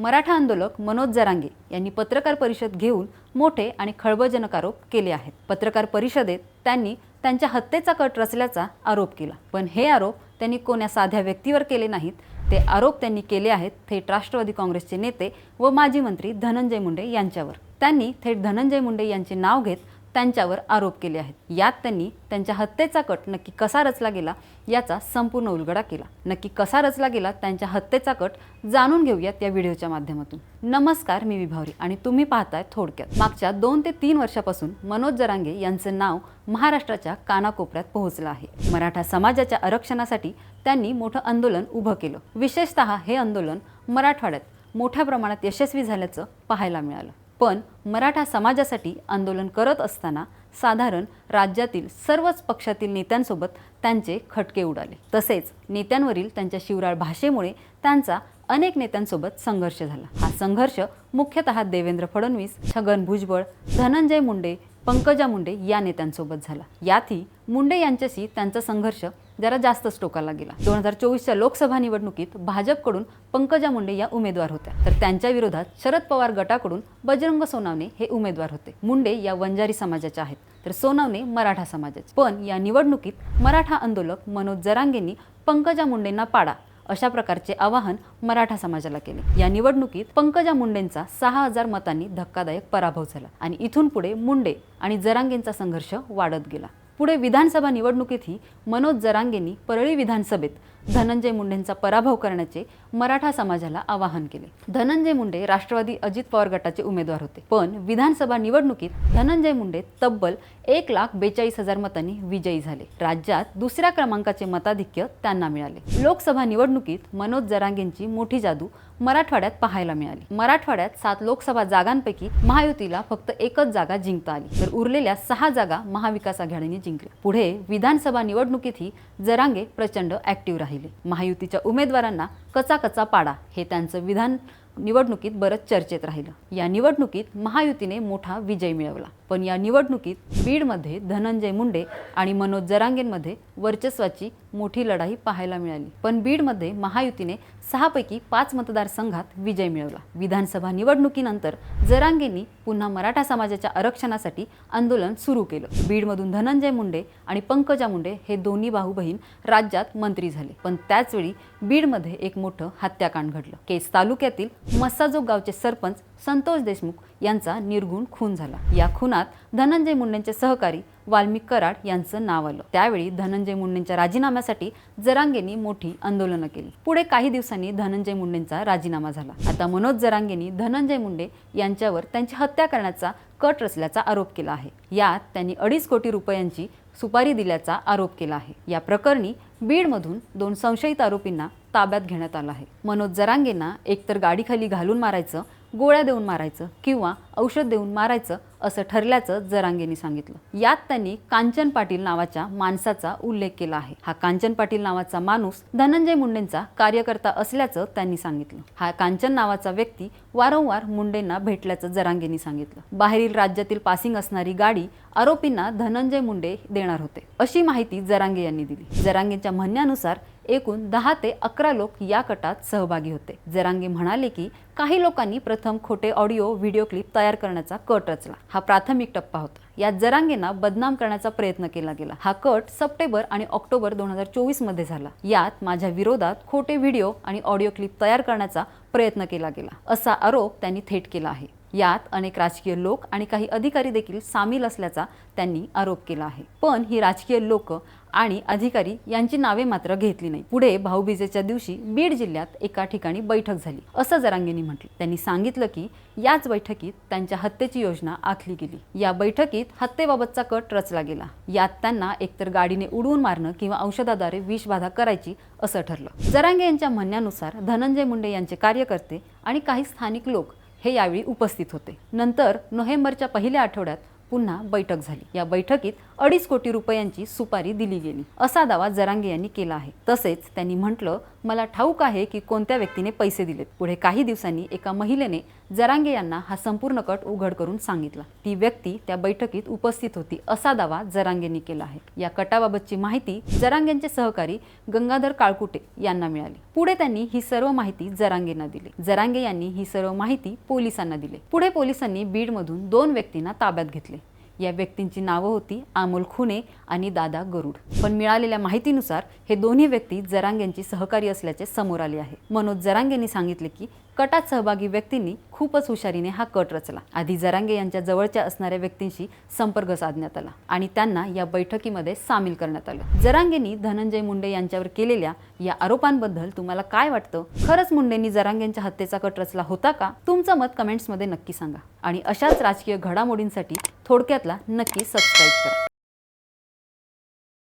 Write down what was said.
मराठा आंदोलक मनोज जरांगे यांनी पत्रकार परिषद घेऊन मोठे आणि खळबळजनक आरोप केले आहेत. पत्रकार परिषदेत त्यांनी त्यांच्या हत्येचा कट रचल्याचा आरोप केला. पण हे आरोप त्यांनी कोण्या साध्या व्यक्तीवर केले नाहीत. ते आरोप त्यांनी केले आहेत थेट राष्ट्रवादी काँग्रेसचे नेते व माजी मंत्री धनंजय मुंडे यांच्यावर. त्यांनी थेट धनंजय मुंडे यांचे नाव घेत त्यांच्यावर आरोप केले आहेत. यात त्यांनी त्यांच्या हत्येचा कट नक्की कसा रचला गेला याचा संपूर्ण उलगडा केला. नक्की कसा रचला गेला त्यांच्या हत्येचा कट जाणून घेऊयात या व्हिडिओच्या माध्यमातून. नमस्कार मी विभावरी आणि तुम्ही पाहताय थोडक्यात. मागच्या दोन ते तीन वर्षापासून मनोज जरांगे यांचं नाव महाराष्ट्राच्या कानाकोपऱ्यात पोहोचलं आहे. मराठा समाजाच्या आरक्षणासाठी त्यांनी मोठं आंदोलन उभं केलं. विशेषतः हे आंदोलन मराठवाड्यात मोठ्या प्रमाणात यशस्वी झाल्याचं पाहायला मिळालं. पण मराठा समाजासाठी आंदोलन करत असताना साधारण राज्यातील सर्वच पक्षातील नेत्यांसोबत त्यांचे खटके उडाले. तसेच नेत्यांवरील त्यांच्या शिवराळ भाषेमुळे त्यांचा अनेक नेत्यांसोबत संघर्ष झाला. हा संघर्ष मुख्यतः देवेंद्र फडणवीस छगन भुजबळ धनंजय मुंडे पंकजा मुंडे या नेत्यांसोबत झाला. यातही मुंडे यांच्याशी त्यांचा संघर्ष जरा जास्तच टोकाला गेला. दोन हजार चोवीसच्या लोकसभा निवडणुकीत भाजपकडून पंकजा मुंडे या उमेदवार होत्या. तर त्यांच्या विरोधात शरद पवार गटाकडून बजरंग सोनावणे हे उमेदवार होते. मुंडे या वंजारी समाजाच्या आहेत. तर सोनावणे मराठा समाजाचे. पण या निवडणुकीत मराठा आंदोलक मनोज जरांगेंनी पंकजा मुंडेंना पाडा अशा प्रकारचे आवाहन मराठा समाजाला केले. या निवडणुकीत पंकजा मुंडेंचा सहा हजार मतांनी धक्कादायक पराभव झाला आणि इथून पुढे मुंडे आणि जरांगेंचा संघर्ष वाढत गेला. पुढे विधानसभा निवडणुकीतही मनोज जरांगेंनी परळी विधानसभेत धनंजय मुंडेंचा पराभव करण्याचे मराठा समाजाला आवाहन केले. धनंजय मुंडे राष्ट्रवादी अजित पवार गटाचे उमेदवार होते. पण विधानसभा निवडणुकीत धनंजय मुंडे तब्बल एक लाख बेचाळीस हजार मतांनी विजयी झाले. राज्यात दुसऱ्या क्रमांकाचे मताधिक्य त्यांना मिळाले. लोकसभा निवडणुकीत मनोज जरांगेंची मोठी जादू मराठवाड्यात पाहायला मिळाली. मराठवाड्यात सात लोकसभा जागांपैकी महायुतीला फक्त एकच जागा जिंकता आली. तर उरलेल्या सहा जागा महाविकास आघाडीने जिंकल्या. पुढे विधानसभा निवडणुकीतही जरांगे प्रचंड ऍक्टिव्ह राहिले. महायुतीच्या उमेदवारांना कचा कचा पाडा हे त्यांचं विधान निवडणुकीत बरंच चर्चेत राहिलं. या निवडणुकीत महायुतीने मोठा विजय मिळवला. पण या निवडणुकीत बीडमध्ये धनंजय मुंडे आणि मनोज जरांगेंमध्ये वर्चस्वाची मोठी लढाई पाहायला मिळाली. पण बीडमध्ये महायुतीने सहापैकी पाच मतदारसंघात विजय मिळवला. विधानसभा निवडणुकीनंतर जरांगेंनी पुन्हा मराठा समाजाच्या आरक्षणासाठी आंदोलन सुरू केलं. बीडमधून धनंजय मुंडे आणि पंकजा मुंडे हे दोन्ही भाऊ बहीण राज्यात मंत्री झाले. पण त्याचवेळी बीडमध्ये एक मोठं हत्याकांड घडलं. केस तालुक्यातील मस्साजोग गावचे सरपंच संतोष देशमुख यांचा निर्गुण खून झाला. या खुनात धनंजय मुंडेंचे सहकारी वाल्मिक कराड यांचं नाव आलं. त्यावेळी धनंजय मुंडेंच्या राजीनाम्यासाठी जरांगेंनी मोठी आंदोलनं केली. पुढे काही दिवसांनी धनंजय मुंडेंचा राजीनामा झाला. आता मनोज जरांगेंनी धनंजय मुंडे यांच्यावर त्यांची हत्या करण्याचा कट रचल्याचा आरोप केला आहे. यात त्यांनी अडीच कोटी रुपयांची सुपारी दिल्याचा आरोप केला आहे. या प्रकरणी बीडमधून दोन संशयित आरोपींना ताब्यात घेण्यात आलं आहे. मनोज जरांगेंना एकतर गाडीखाली घालून मारायचं गोळ्या देऊन मारायचं किंवा औषध देऊन मारायचं असं ठरल्याचं जरांगेंनी सांगितलं. यात त्यांनी कांचन पाटील नावाच्या माणसाचा उल्लेख केला आहे. हा कांचन पाटील नावाचा माणूस धनंजय मुंडेंचा कार्यकर्ता असल्याचं त्यांनी सांगितलं. हा कांचन नावाचा व्यक्ती वारंवार मुंडेंना भेटल्याचं जरांगेंनी सांगितलं. बाहेरील राज्यातील पासिंग असणारी गाडी आरोपींना धनंजय मुंडे देणार होते अशी माहिती जरांगे यांनी दिली. जरांगेंच्या म्हणण्यानुसार एकूण दहा ते अकरा लोक या कटात सहभागी होते. जरांगे म्हणाले की काही लोकांनी प्रथम खोटे ऑडिओ व्हिडिओ क्लिप तयार करण्याचा कट रचला. हा प्राथमिक टप्पा होता. यात जरांगेंना बदनाम करण्याचा प्रयत्न केला गेला. हा कट सप्टेंबर आणि ऑक्टोबर दोन हजार चोवीसमध्ये झाला. यात माझ्या विरोधात खोटे व्हिडिओ आणि ऑडिओ क्लिप तयार करण्याचा प्रयत्न केला गेला. असा आरोप त्यांनी थेट केला आहे. यात अनेक राजकीय लोक आणि काही अधिकारी देखील सामील असल्याचा त्यांनी आरोप केला आहे. पण ही राजकीय लोक आणि अधिकारी यांची नावे मात्र घेतली नाही. पुढे भाऊबीजेच्या दिवशी बीड जिल्ह्यात एका ठिकाणी बैठक झाली. असं जरांगेंनी म्हटलं. त्यांनी सांगितलं की याच बैठकीत त्यांच्या हत्येची योजना आखली गेली. या बैठकीत हत्येबाबतचा कट रचला गेला. यात त्यांना एकतर गाडीने उडवून मारणं किंवा औषधाद्वारे विषबाधा करायची असं ठरलं. जरांगे यांच्या म्हणण्यानुसार धनंजय मुंडे यांचे कार्यकर्ते आणि काही स्थानिक लोक हे यावेळी उपस्थित होते. नंतर नोव्हेंबरच्या पहिल्या आठवड्यात पुन्हा बैठक झाली. या बैठकीत अडीच कोटी रुपयांची सुपारी दिली गेली. असा दावा जरांगे यांनी केला आहे. तसेच त्यांनी म्हटलं मला ठाऊक आहे की कोणत्या व्यक्तीने पैसे दिलेत. पुढे काही दिवसांनी एका महिलेने जरांगे यांना हा संपूर्ण कट उघड करून सांगितला. ती व्यक्ती त्या बैठकीत उपस्थित होती असा दावा जरांगेंनी केला आहे. या कटाबाबतची माहिती जरांगेंचे सहकारी गंगाधर काळकुटे यांना मिळाली. पुढे त्यांनी ही सर्व माहिती जरांगेंना दिली. जरांगे यांनी ही सर्व माहिती पोलिसांना दिली. पुढे पोलिसांनी बीडमधून दोन व्यक्तींना ताब्यात घेतले. या व्यक्तींची नावं होती अमोल खुने आणि दादा गरुड. पण मिळालेल्या माहितीनुसार हे दोन्ही व्यक्ती जरांगेंची सहकारी असल्याचे समोर आले आहे. मनोज जरांगेंनी सांगितले की कटात सहभागी व्यक्तींनी खूपच हुशारीने हा कट रचला. आधी जरांगे यांच्या जवळच्या असणाऱ्या व्यक्तींशी संपर्क साधण्यात आला आणि त्यांना या बैठकीमध्ये सामील करण्यात आलं. जरांगेंनी धनंजय मुंडे यांच्यावर केलेल्या या आरोपांबद्दल तुम्हाला काय वाटतं? खरंच मुंडेंनी जरांगेंच्या हत्येचा कट रचला होता का? तुमचं मत कमेंट्समध्ये नक्की सांगा. आणि अशाच राजकीय घडामोडींसाठी थोडक्यातला नक्की सबस्क्राईब करा.